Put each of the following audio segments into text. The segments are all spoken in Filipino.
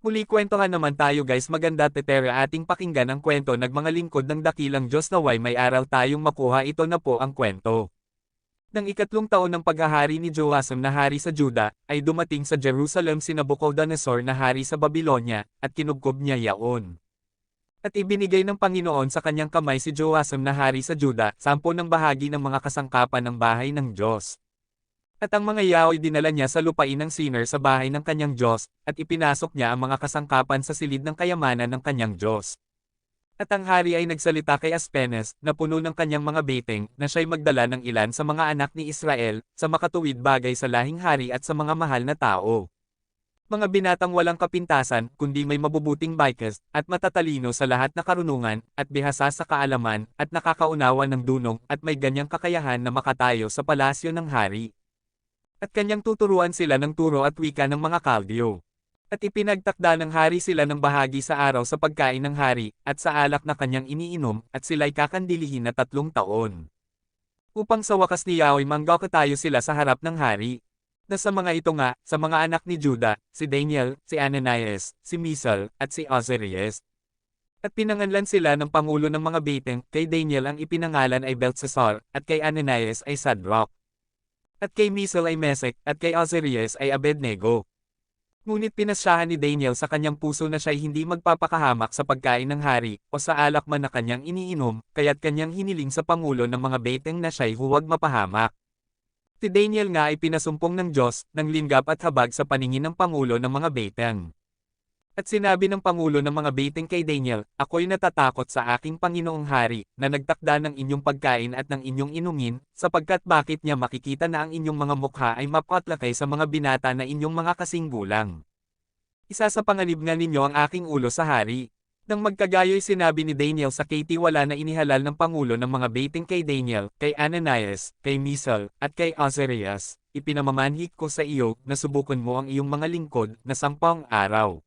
Muli kwentohan naman tayo guys maganda tetera ating pakinggan ang kwento ng mga lingkod ng dakilang Diyos naway may aral tayong makuha ito na po ang kwento. Nang ikatlong taon ng paghahari ni Joachim na hari sa Juda, ay dumating sa Jerusalem si Nabucodonosor na hari sa Babylonia, at kinubkob niya yaon. At ibinigay ng Panginoon sa kanyang kamay si Joachim na hari sa Juda, sampo ng bahagi ng mga kasangkapan ng bahay ng Diyos. At ang mga yaoy dinala niya sa lupain ng sinner sa bahay ng kanyang Diyos, at ipinasok niya ang mga kasangkapan sa silid ng kayamanan ng kanyang Diyos. At ang hari ay nagsalita kay Aspenes, na puno ng kanyang mga beteng, na siya'y magdala ng ilan sa mga anak ni Israel, sa makatuwid bagay sa lahing hari at sa mga mahal na tao. Mga binatang walang kapintasan, kundi may mabubuting bikas, at matatalino sa lahat na karunungan, at bihasa sa kaalaman, at nakakaunawa ng dunong, at may ganyang kakayahan na makatayo sa palasyo ng hari. At kanyang tuturuan sila ng turo at wika ng mga kaldyo. At ipinagtakda ng hari sila ng bahagi sa araw sa pagkain ng hari, at sa alak na kanyang iniinom, at sila'y kakandilihin na tatlong taon. Upang sa wakas ni Yahweh manggakatayo sila sa harap ng hari. Na sa mga ito nga, sa mga anak ni Juda, si Daniel, si Ananias, si Misal, at si Azarias. At pinanganlan sila ng pangulo ng mga beteng, kay Daniel ang ipinangalan ay Belteshazzar, at kay Ananias ay Sadrock. At kay Misal ay Mesek, at kay Azarias ay Abednego. Ngunit pinasyahan ni Daniel sa kanyang puso na siya'y hindi magpapakahamak sa pagkain ng hari, o sa alak man na kanyang iniinom, kaya't kanyang hiniling sa pangulo ng mga beteng na siya'y huwag mapahamak. Si Daniel nga ay pinasumpong ng Diyos, ng linggap at habag sa paningin ng pangulo ng mga beteng. At sinabi ng Pangulo ng mga beteng kay Daniel, Ako'y natatakot sa aking Panginoong Hari, na nagtakda ng inyong pagkain at ng inyong inumin, sapagkat bakit niya makikita na ang inyong mga mukha ay mapatlakay sa mga binata na inyong mga kasing gulang. Isa sa panganib nga ninyo ang aking ulo sa hari. Nang magkagayo'y sinabi ni Daniel sa Katie wala na inihalal ng Pangulo ng mga beteng kay Daniel, kay Ananias, kay Misal, at kay Azarias, ipinamamanhik ko sa iyo, na subukan mo ang iyong mga lingkod, na sampang araw.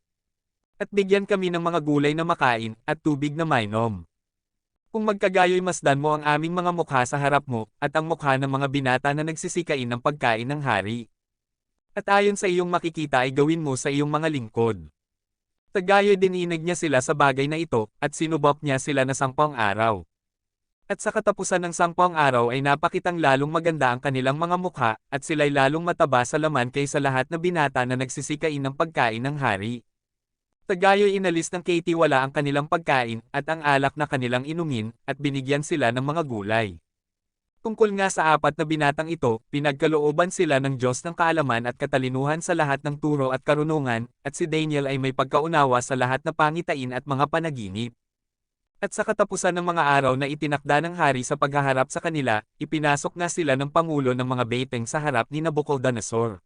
At bigyan kami ng mga gulay na makain, at tubig na mainom. Kung magkagayo'y masdan mo ang aming mga mukha sa harap mo, at ang mukha ng mga binata na nagsisikain ng pagkain ng hari. At ayon sa iyong makikita ay gawin mo sa iyong mga lingkod. Tagayo'y dininag niya sila sa bagay na ito, at sinubok niya sila na sangpang araw. At sa katapusan ng sangpang araw ay napakitang lalong maganda ang kanilang mga mukha, at sila'y lalong mataba sa laman kaysa lahat na binata na nagsisikain ng pagkain ng hari. Tagayo'y inalis ng Katie wala ang kanilang pagkain, at ang alak na kanilang inumin, at binigyan sila ng mga gulay. Tungkol nga sa apat na binatang ito, pinagkalooban sila ng Diyos ng kaalaman at katalinuhan sa lahat ng turo at karunungan, at si Daniel ay may pagkaunawa sa lahat na pangitain at mga panaginip. At sa katapusan ng mga araw na itinakda ng hari sa paghaharap sa kanila, ipinasok nga sila ng pangulo ng mga beteng sa harap ni Nabucodonosor.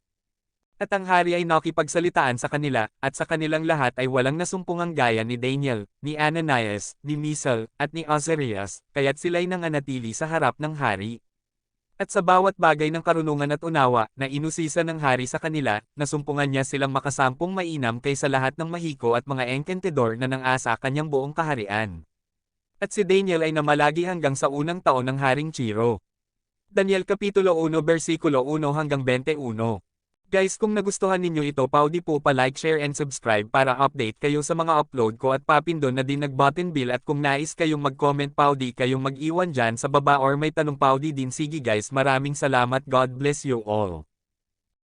At ang hari ay nakipagsalitaan sa kanila, at sa kanilang lahat ay walang nasumpungang gaya ni Daniel, ni Ananias, ni Misal, at ni Azarias, kaya't sila'y nanganatili sa harap ng hari. At sa bawat bagay ng karunungan at unawa, na inusisa ng hari sa kanila, nasumpungan niya silang makasampung mainam kaysa lahat ng mahiko at mga enkentedor na nang asa kanyang buong kaharian. At si Daniel ay namalagi hanggang sa unang taon ng Haring Chiro. Daniel Kapitulo 1 versikulo 1 hanggang 21 Guys kung nagustuhan ninyo ito paudi po pa like share and subscribe para update kayo sa mga upload ko at papindon na din nag button bill at kung nais kayong mag-comment paudi kayong mag-iwan dyan sa baba or may tanong paudi din sige guys maraming salamat God bless you all.